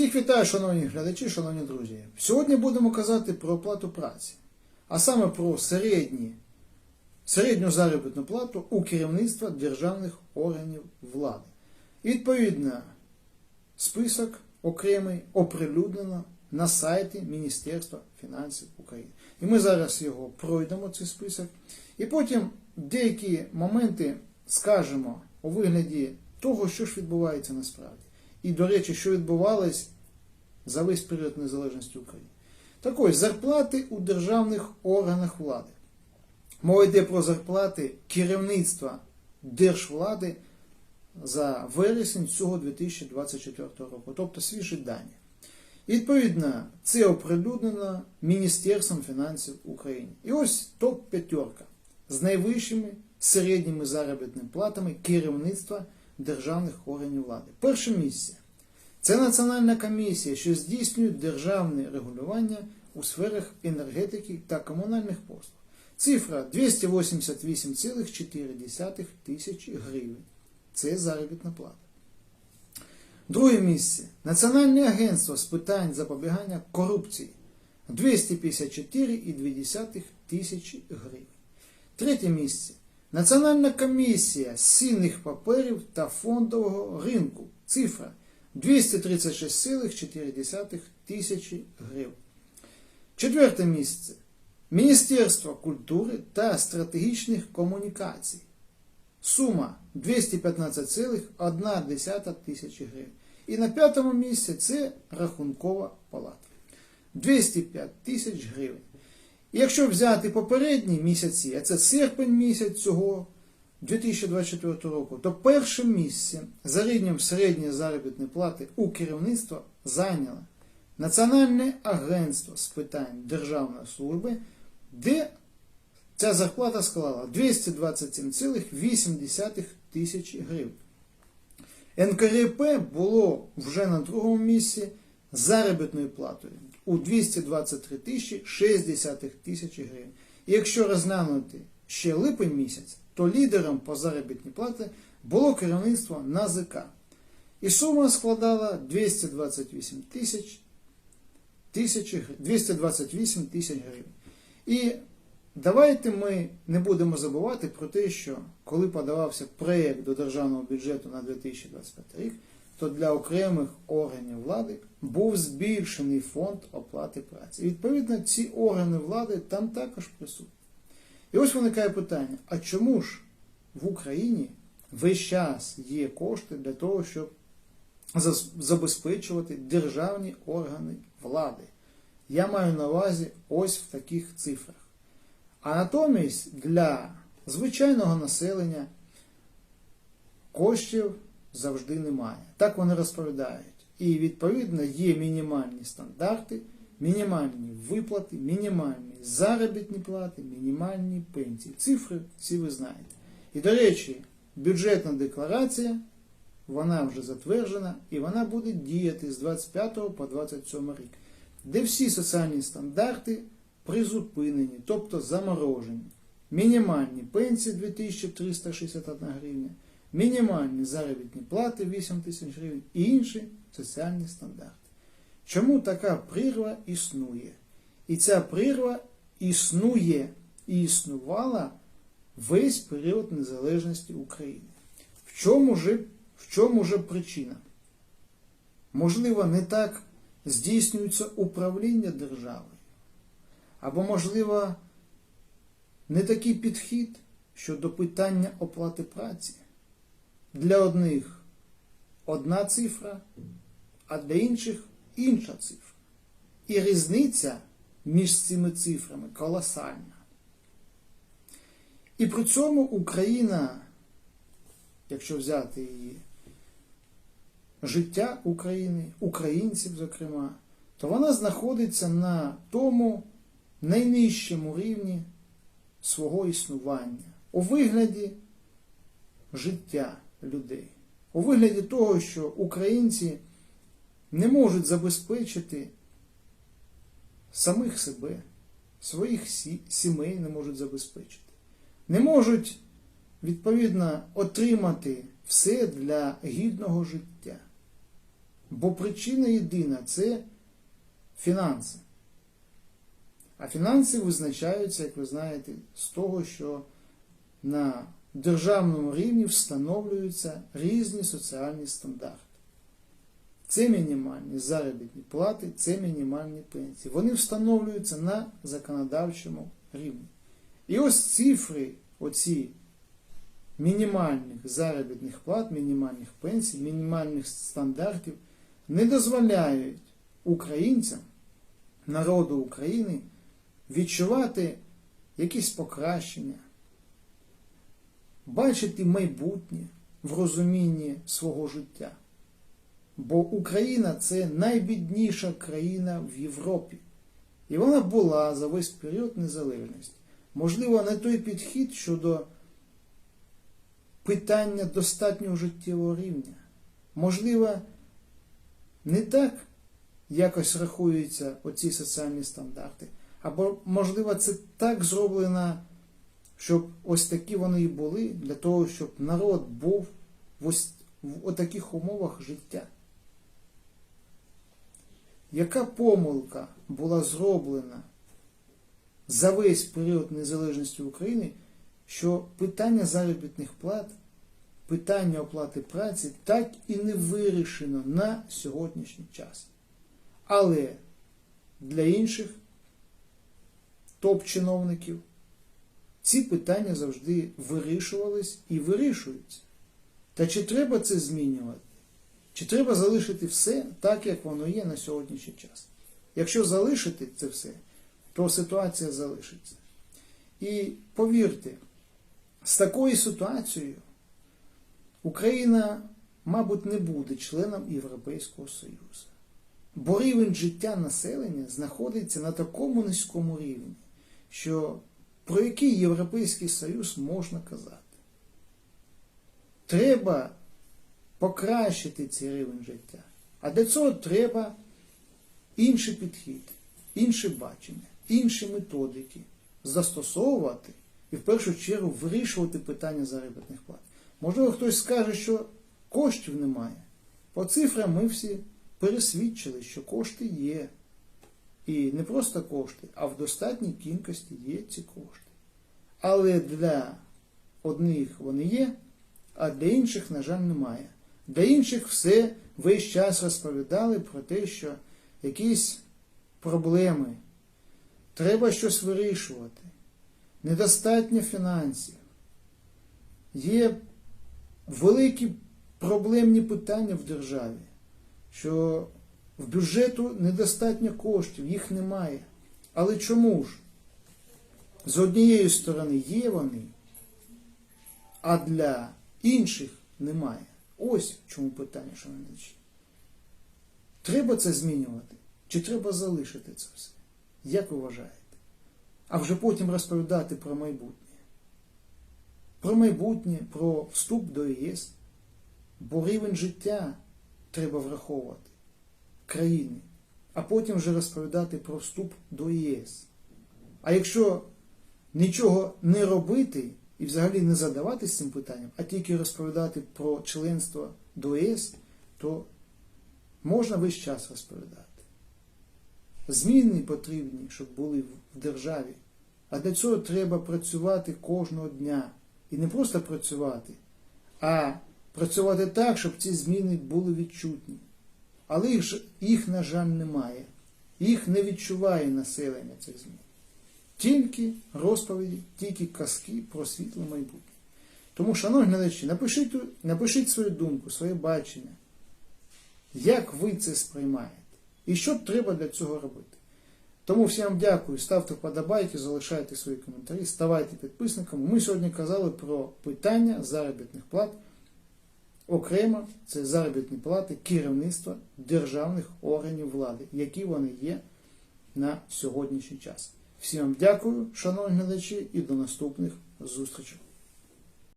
Всіх вітаю, шановні глядачі, шановні друзі. Сьогодні будемо казати про оплату праці, а саме про середні, середню заробітну плату у керівництва державних органів влади. Відповідно, список окремий оприлюднено на сайті Міністерства фінансів України. І ми зараз його пройдемо, цей список, і потім деякі моменти скажемо у вигляді того, що ж відбувається насправді. І, до речі, що відбувалось за весь період незалежності України. Так ось, зарплати у державних органах влади. Мова йде про зарплати керівництва держвлади за вересень цього 2024 року, тобто свіжі дані. Відповідно, це оприлюднено Міністерством фінансів України. І ось топ-п'ятерка з найвищими середніми заробітними платами керівництва державних органів влади. Перше місце це Національна комісія, що здійснює державне регулювання у сферах енергетики та комунальних послуг. Цифра 288,4 тисячі гривень. Це заробітна плата. Друге місце Національне агентство з питань запобігання корупції 254,2 тисячі гривень. Третє місце Національна комісія з цінних паперів та фондового ринку. Цифра 236,4 тисячі гривень. Четверте місце Міністерство культури та стратегічних комунікацій. Сума 215,1 тисячі гривень. І на п'ятому місці це рахункова палата. 205 тисяч гривень. І якщо взяти попередні місяці, а це серпень місяць цього 2024 року, то першим місцем за рівнем середньої заробітної плати у керівництва зайняло Національне агентство з питань державної служби, де ця зарплата склала 227,8 тисячі гривень. НКРП було вже на другому місці заробітною платою у 223 тисячі 60 тисячі гривень. І якщо розглянути ще липень місяць, то лідером по заробітній платі було керівництво НАЗК. І сума складала 228 тисяч 228 тисяч гривень. І давайте ми не будемо забувати про те, що коли подавався проєкт до державного бюджету на 2025 рік, то для окремих органів влади був збільшений фонд оплати праці. І відповідно ці органи влади там також присутні. І ось виникає питання: а чому ж в Україні весь час є кошти для того, щоб забезпечувати державні органи влади? Я маю на увазі ось в таких цифрах. А натомість для звичайного населення коштів завжди немає. Так вони розповідають. І відповідно є мінімальні стандарти, мінімальні виплати, мінімальні заробітні плати, мінімальні пенсії. Цифри всі ви знаєте. І, до речі, бюджетна декларація, вона вже затверджена і вона буде діяти з 25 по 27 рік, де всі соціальні стандарти призупинені, тобто заморожені. Мінімальні пенсії 2361 гривня, мінімальні заробітні плати 8 тисяч гривень і інші соціальні стандарти. Чому така прірва існує? І ця прірва існує і існувала весь період незалежності України. В чому же, в чому же причина? Можливо, не так здійснюється управління державою. Або, можливо, не такий підхід щодо питання оплати праці. Для одних одна цифра, а для інших інша цифра. І різниця між цими цифрами колосальна. І при цьому Україна, якщо взяти її життя України, українців, зокрема, то вона знаходиться на тому найнижчому рівні свого існування у вигляді життя людей, у вигляді того, що українці не можуть забезпечити самих себе, своїх сімей не можуть забезпечити, не можуть, відповідно, отримати все для гідного життя. Бо причина єдина це фінанси. А фінанси визначаються, як ви знаєте, з того, що на державному рівні встановлюються різні соціальні стандарти. Це мінімальні заробітні плати, це мінімальні пенсії. Вони встановлюються на законодавчому рівні. І ось цифри, оці мінімальних заробітних плат, мінімальних пенсій, мінімальних стандартів не дозволяють українцям, народу України відчувати якісь покращення, бачити майбутнє в розумінні свого життя. Бо Україна це найбідніша країна в Європі. І вона була за весь період незалежності. Можливо, не той підхід щодо питання достатнього життєвого рівня. Можливо, не так якось рахуються оці соціальні стандарти. Або, можливо, це так зроблено, щоб ось такі вони і були, для того, щоб народ був в ось в таких умовах життя. Яка помилка була зроблена за весь період незалежності України, що питання заробітних плат, питання оплати праці так і не вирішено на сьогоднішній час. Але для інших топ-чиновників ці питання завжди вирішувались і вирішуються. Та чи треба це змінювати? Чи треба залишити все так, як воно є на сьогоднішній час? Якщо залишити це все, то ситуація залишиться. І повірте, з такою ситуацією Україна, мабуть, не буде членом Європейського Союзу. Бо рівень життя населення знаходиться на такому низькому рівні, що про який Європейський Союз можна казати. Треба покращити цей рівень життя. А для цього треба інший підхід, інше бачення, інші методики застосовувати і в першу чергу вирішувати питання заробітних плат. Можливо, хтось скаже, що коштів немає. По цифрам ми всі пересвідчили, що кошти є. І не просто кошти, а в достатній кількості є ці кошти. Але для одних вони є, а для інших, на жаль, немає. Для інших все весь час розповідали про те, що якісь проблеми, треба щось вирішувати, недостатньо фінансів. Є великі проблемні питання в державі, що в бюджету недостатньо коштів, їх немає. Але чому ж? З однієї сторони є вони, а для інших немає. Ось в чому питання, шановні глядачі. Треба це змінювати? Чи треба залишити це все? Як ви вважаєте? А вже потім розповідати про майбутнє. Про майбутнє, про вступ до ЄС. Бо рівень життя треба враховувати країни, а потім вже розповідати про вступ до ЄС. А якщо нічого не робити і взагалі не задаватися цим питанням, а тільки розповідати про членство до ЄС, то можна весь час розповідати. Зміни потрібні, щоб були в державі. А для цього треба працювати кожного дня. І не просто працювати, а працювати так, щоб ці зміни були відчутні. Але їх, їх, на жаль, немає. Їх не відчуває населення цих змін. Тільки розповіді, тільки казки про світле майбутнє. Тому, шановні глядачі, напишіть, напишіть свою думку, своє бачення. Як ви це сприймаєте? І що треба для цього робити? Тому всім дякую, ставте вподобайки, залишайте свої коментарі, ставайте підписниками. Ми сьогодні казали про питання заробітних плат. Окремо, це заробітні плати керівництва державних органів влади, які вони є на сьогоднішній час. Всім вам дякую, шановні глядачі, і до наступних зустрічей.